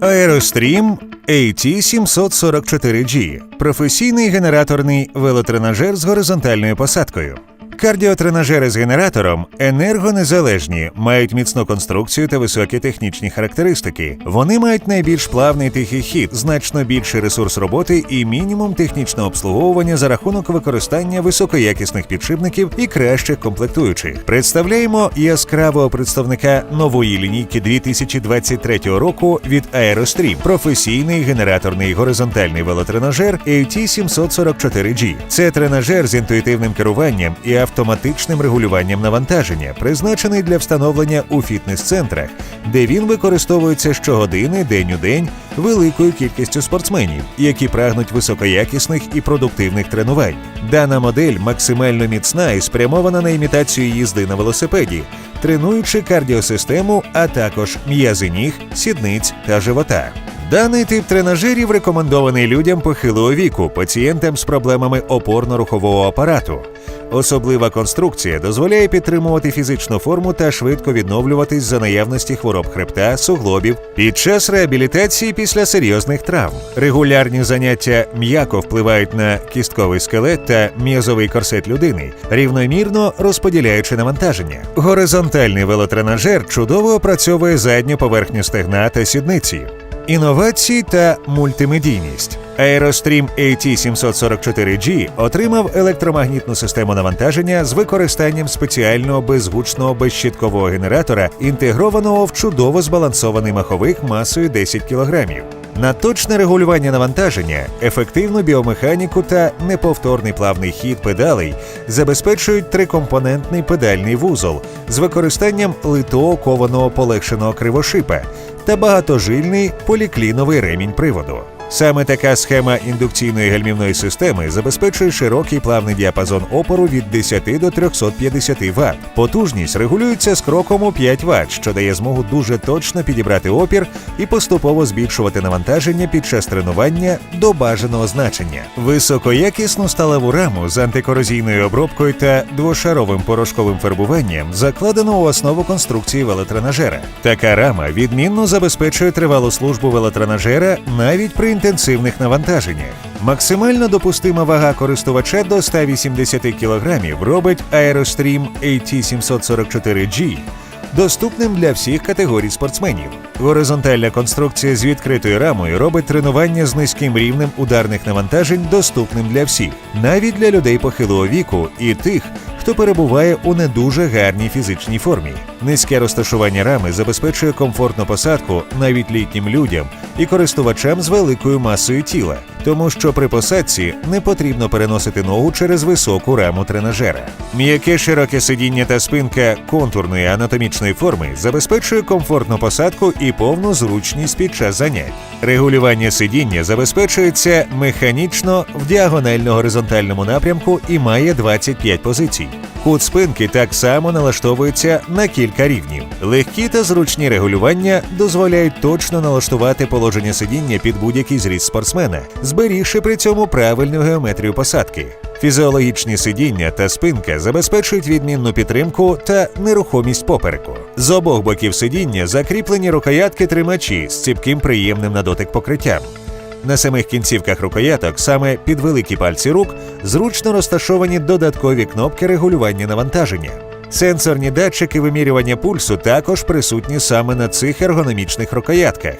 Aerostream AT744G професійний генераторний велотренажер з горизонтальною посадкою. Кардіотренажери з генератором енергонезалежні, мають міцну конструкцію та високі технічні характеристики. Вони мають найбільш плавний тихий хід, значно більший ресурс роботи і мінімум технічного обслуговування за рахунок використання високоякісних підшипників і кращих комплектуючих. Представляємо яскравого представника нової лінійки 2023 року від Aerostream – професійний генераторний горизонтальний велотренажер AT744G. Це тренажер з інтуїтивним керуванням і автоматичним регулюванням навантаження, призначений для встановлення у фітнес-центрах, де він використовується щогодини, день у день, великою кількістю спортсменів, які прагнуть високоякісних і продуктивних тренувань. Дана модель максимально міцна і спрямована на імітацію їзди на велосипеді, тренуючи кардіосистему, а також м'язи ніг, сідниць та живота. Даний тип тренажерів рекомендований людям похилого віку, пацієнтам з проблемами опорно-рухового апарату. Особлива конструкція дозволяє підтримувати фізичну форму та швидко відновлюватись за наявності хвороб хребта, суглобів під час реабілітації після серйозних травм. Регулярні заняття м'яко впливають на кістковий скелет та м'язовий корсет людини, рівномірно розподіляючи навантаження. Горизонтальний велотренажер чудово опрацьовує задню поверхню стегна та сідниці. Інновації та мультимедійність. Aerostream AT744G отримав електромагнітну систему навантаження з використанням спеціального безгучного безщіткового генератора, інтегрованого в чудово збалансований маховик масою 10 кг. На точне регулювання навантаження, ефективну біомеханіку та неповторний плавний хід педалей забезпечують трикомпонентний педальний вузол з використанням литого кованого полегшеного кривошипа та багатожильний полікліновий ремінь приводу. Саме така схема індукційної гальмівної системи забезпечує широкий плавний діапазон опору від 10 до 350 Вт. Потужність регулюється з кроком у 5 Вт, що дає змогу дуже точно підібрати опір і поступово збільшувати навантаження під час тренування до бажаного значення. Високоякісну сталеву раму з антикорозійною обробкою та двошаровим порошковим фарбуванням закладено у основу конструкції велотренажера. Така рама відмінно забезпечує тривалу службу велотренажера навіть при інтенсивних навантаженнях. Максимально допустима вага користувача до 180 кг робить Aerostream AT744G доступним для всіх категорій спортсменів. Горизонтальна конструкція з відкритою рамою робить тренування з низьким рівнем ударних навантажень доступним для всіх, навіть для людей похилого віку і тих, хто перебуває у не дуже гарній фізичній формі. Низьке розташування рами забезпечує комфортну посадку навіть літнім людям і користувачам з великою масою тіла, тому що при посадці не потрібно переносити ногу через високу раму тренажера. М'яке широке сидіння та спинка контурної анатомічної форми забезпечує комфортну посадку і повну зручність під час занять. Регулювання сидіння забезпечується механічно в діагонально-горизонтальному напрямку і має 25 позицій. Кут спинки так само налаштовується на кілька рівнів. Легкі та зручні регулювання дозволяють точно налаштувати положення сидіння під будь-який зріст спортсмена, зберігши при цьому правильну геометрію посадки. Фізіологічні сидіння та спинка забезпечують відмінну підтримку та нерухомість попереку. З обох боків сидіння закріплені рукоятки тримачі з ціпким приємним на дотик покриттям. На самих кінцівках рукояток, саме під великі пальці рук, зручно розташовані додаткові кнопки регулювання навантаження. Сенсорні датчики вимірювання пульсу також присутні саме на цих ергономічних рукоятках.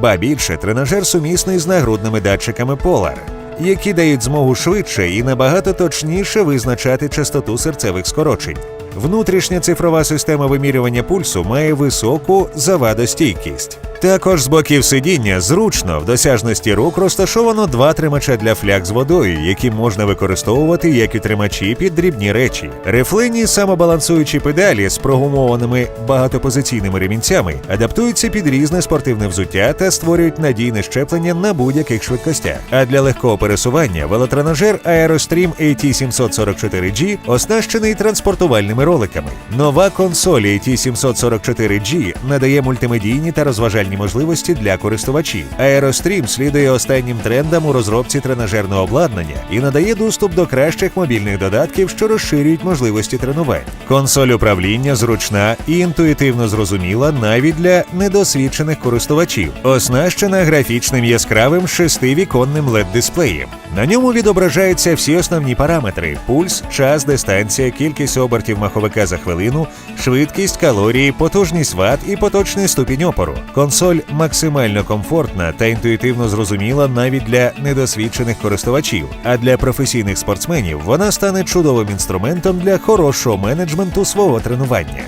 Ба більше тренажер сумісний з нагрудними датчиками Polar, які дають змогу швидше і набагато точніше визначати частоту серцевих скорочень. Внутрішня цифрова система вимірювання пульсу має високу завадостійкість. Також з боків сидіння зручно в досяжності рук розташовано два тримача для фляг з водою, які можна використовувати як і тримачі під дрібні речі. Рефлені самобалансуючі педалі з прогумованими багатопозиційними ремінцями адаптуються під різне спортивне взуття та створюють надійне щеплення на будь-яких швидкостях. А для легкого пересування велотренажер Aerostream AT744G оснащений транспортувальними роликами. Нова консоль AT744G надає мультимедійні та розважальні реальні можливості для користувачів. Aerostream слідує останнім трендам у розробці тренажерного обладнання і надає доступ до кращих мобільних додатків, що розширюють можливості тренувань. Консоль управління зручна і інтуїтивно зрозуміла навіть для недосвідчених користувачів, оснащена графічним яскравим шестивіконним led дисплеєм На ньому відображаються всі основні параметри: пульс, час, дистанція, кількість обертів маховика за хвилину, швидкість, калорії, потужність ват і поточний ступінь опору. Консоль максимально комфортна та інтуїтивно зрозуміла навіть для недосвідчених користувачів. А для професійних спортсменів вона стане чудовим інструментом для хорошого менеджменту свого тренування.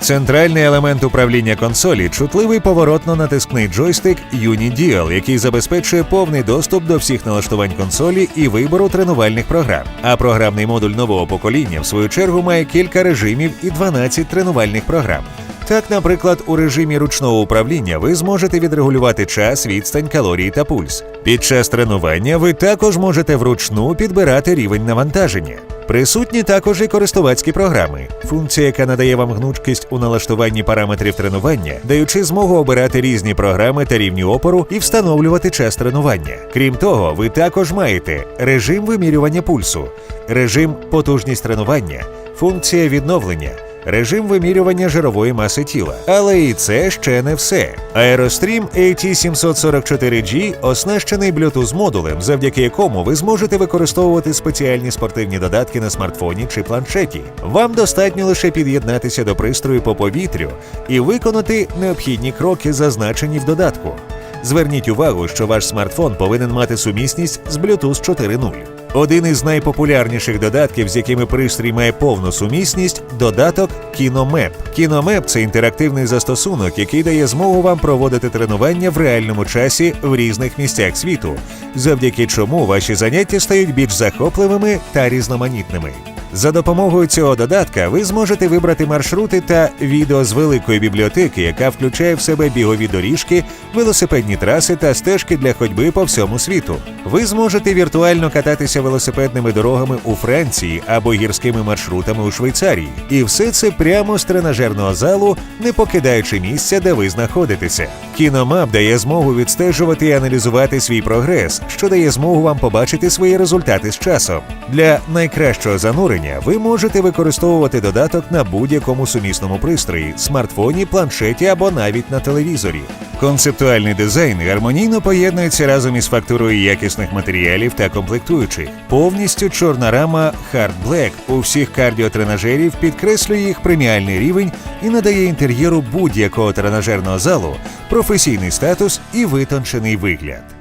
Центральний елемент управління консолі чутливий поворотно-натискний джойстик Unidial, який забезпечує повний доступ до всіх налаштувань консолі і вибору тренувальних програм. А програмний модуль нового покоління, в свою чергу, має кілька режимів і 12 тренувальних програм. Так, наприклад, у режимі ручного управління ви зможете відрегулювати час, відстань, калорії та пульс. Під час тренування ви також можете вручну підбирати рівень навантаження. Присутні також і користувацькі програми, функція, яка надає вам гнучкість у налаштуванні параметрів тренування, даючи змогу обирати різні програми та рівні опору і встановлювати час тренування. Крім того, ви також маєте режим вимірювання пульсу, режим потужність тренування, функція відновлення. Режим вимірювання жирової маси тіла. Але і це ще не все. Aerostream AT744G оснащений Bluetooth модулем, завдяки якому ви зможете використовувати спеціальні спортивні додатки на смартфоні чи планшеті. Вам достатньо лише під'єднатися до пристрою по повітрю і виконати необхідні кроки, зазначені в додатку. Зверніть увагу, що ваш смартфон повинен мати сумісність з Bluetooth 4.0. Один із найпопулярніших додатків, з якими пристрій має повну сумісність, додаток Кіномеп. Кіномеп – це інтерактивний застосунок, який дає змогу вам проводити тренування в реальному часі в різних місцях світу, завдяки чому ваші заняття стають більш захопливими та різноманітними. За допомогою цього додатка ви зможете вибрати маршрути та відео з великої бібліотеки, яка включає в себе бігові доріжки, велосипедні траси та стежки для ходьби по всьому світу. Ви зможете віртуально кататися велосипедними дорогами у Франції або гірськими маршрутами у Швейцарії. І все це прямо з тренажерного залу, не покидаючи місця, де ви знаходитеся. Кіномап дає змогу відстежувати і аналізувати свій прогрес, що дає змогу вам побачити свої результати з часом. Для найкращого занурення ви можете використовувати додаток на будь-якому сумісному пристрої, смартфоні, планшеті або навіть на телевізорі. Концептуальний дизайн гармонійно поєднується разом із фактурою якісних матеріалів та комплектуючих. Повністю чорна рама Hard Black у всіх кардіотренажерів підкреслює їх преміальний рівень і надає інтер'єру будь-якого тренажерного залу професійний статус і витончений вигляд.